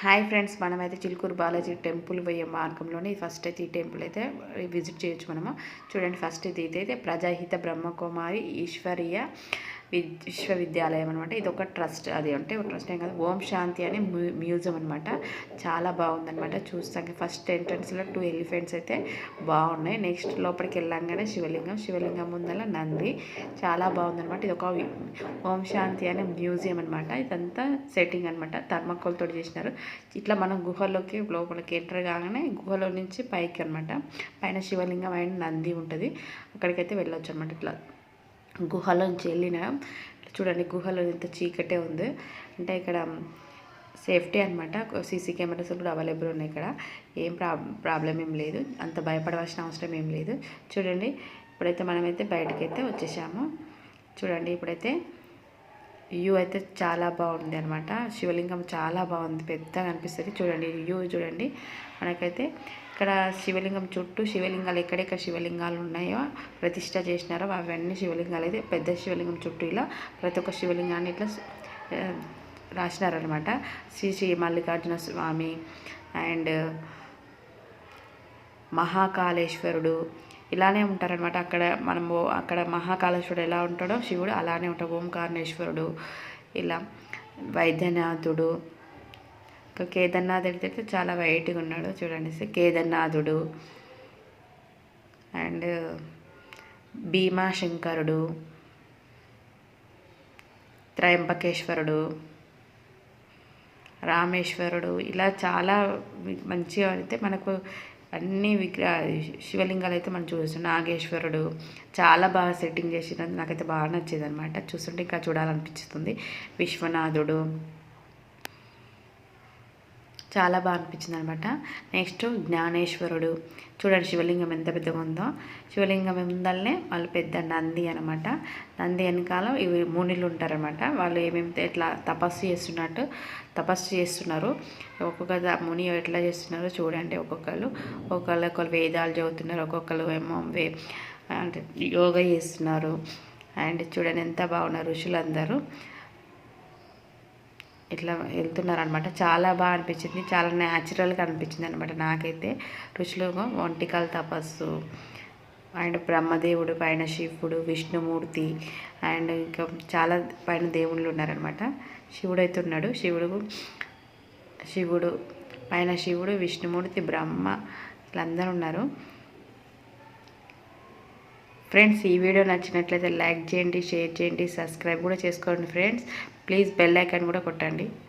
Hi friends మనమైతే Chilukuru Balaji temple పోయే మార్గంలోనే ఫస్ట్ అయితే ఈ టెంపుల్ అయితే విజిట్ చేయొచ్చు మనము. చూడండి ఫస్ట్ ఇది అయితే ప్రజాహిత బ్రహ్మకుమారి ఈశ్వరీయ విశ్వవిద్యాలయం అనమాట ఇది ఒక ట్రస్ట్. అది అంటే ఒక ట్రస్ట్ ఏం కాదు ఓం శాంతి అనే మ్యూజియం అనమాట చాలా బాగుందనమాట చూస్తాం ఫస్ట్ ఎంట్రన్స్లో టూ ఎలిఫెంట్స్ అయితే బాగున్నాయి. నెక్స్ట్ లోపలికి వెళ్ళంగానే శివలింగం శివలింగం ముందర నంది. చాలా బాగుందనమాట ఇది ఒక ఓం శాంతి అనే మ్యూజియం అనమాట ఇదంతా సెట్టింగ్ అనమాట థర్మకోల్తో చేసినారు. ఇట్లా మనం గుహలోకి లోపలికి ఎంటర్ కాగానే గుహలో నుంచి పైకి అనమాట పైన శివలింగం అయిన నంది ఉంటుంది. అక్కడికైతే వెళ్ళొచ్చు అనమాట ఇట్లా. గుహలోంచి వెళ్ళిన చూడండి గుహలో ఎంత చీకటే ఉంది. అంటే ఇక్కడ సేఫ్టీ అనమాట సీసీ కెమెరాస్ కూడా అవైలబుల్ ఉన్నాయి ఇక్కడ. ఏం ప్రా ప్రాబ్లం ఏం లేదు. అంత భయపడవలసిన అవసరం ఏం లేదు. చూడండి ఇప్పుడైతే మనమైతే బయటకైతే వచ్చేసాము. చూడండి ఇప్పుడైతే వ్యూ అయితే చాలా బాగుంది అనమాట శివలింగం చాలా బాగుంది పెద్దగా అనిపిస్తుంది. చూడండి వ్యూ చూడండి. మనకైతే ఇక్కడ శివలింగం చుట్టూ శివలింగాలు ఎక్కడెక్కడ శివలింగాలు ఉన్నాయో ప్రతిష్ట చేసినారో అవన్నీ శివలింగాలు. అయితే పెద్ద శివలింగం చుట్టూ ఇలా ప్రతి ఒక్క శివలింగాన్ని ఇట్లా రాసినారనమాట శ్రీ శ్రీ మల్లికార్జున స్వామి అండ్ మహాకాళేశ్వరుడు ఇలానే ఉంటారనమాట అక్కడ మనము అక్కడ మహాకాళేశ్వరుడు ఎలా ఉంటాడో శివుడు అలానే ఉంటాడు. ఓంకారణేశ్వరుడు ఇలా వైద్యనాథుడు. కేదార్నాథ్ అయితే చాలా వైట్గా ఉన్నాడు. చూడండి కేదార్నాథుడు. అండ్ భీమాశంకరుడు. త్రయంబకేశ్వరుడు. రామేశ్వరుడు. ఇలా చాలా మంచిగా అయితే మనకు అన్ని విగ్రహ శివలింగాలు అయితే మనం చూస్తున్నాం నాగేశ్వరుడు చాలా బాగా సెట్టింగ్ చేసినది నాకైతే బాగా నచ్చేది అనమాట చూస్తుంటే ఇంకా చూడాలనిపిస్తుంది. విశ్వనాథుడు చాలా బాగా అనిపించింది అనమాట నెక్స్ట్ జ్ఞానేశ్వరుడు. చూడండి శివలింగం ఎంత పెద్దగా ఉందో. శివలింగం ముందల్నే వాళ్ళు పెద్ద నంది అనమాట. నంది వెనకాల ఇవి మునిలు ఉంటారనమాట. వాళ్ళు ఏమేమి ఎట్లా తపస్సు చేస్తున్నట్టు తపస్సు చేస్తున్నారు. ఒక్కొక్క ముని ఎట్లా చేస్తున్నారో చూడండి ఒక్కొక్కరు ఒక్కొక్కరు ఒకళ్ళు వేదాలు చదువుతున్నారు. ఒక్కొక్కరు ఏమో వే అంటే యోగా చేస్తున్నారు. అండ్ చూడండి ఎంత బాగున్నారు ఋషులందరూ. ఇట్లా వెళ్తున్నారనమాట చాలా బాగా అనిపించింది. చాలా న్యాచురల్గా అనిపించింది అనమాట నాకైతే. రుచులుగా ఒంటికల తపస్సు అండ్ బ్రహ్మదేవుడు పైన శివుడు విష్ణుమూర్తి అండ్ ఇంకా చాలా పైన దేవుళ్ళు ఉన్నారనమాట శివుడు అయితే ఉన్నాడు. శివుడు శివుడు పైన శివుడు విష్ణుమూర్తి బ్రహ్మ వీళ్ళందరూ ఉన్నారు. ఫ్రెండ్స్ ఈ వీడియో నచ్చినట్లయితే లైక్ చేయండి షేర్ చేయండి సబ్స్క్రైబ్ కూడా చేసుకోండి ఫ్రెండ్స్. ప్లీజ్ బెల్ ఐకాన్ కూడా కొట్టండి.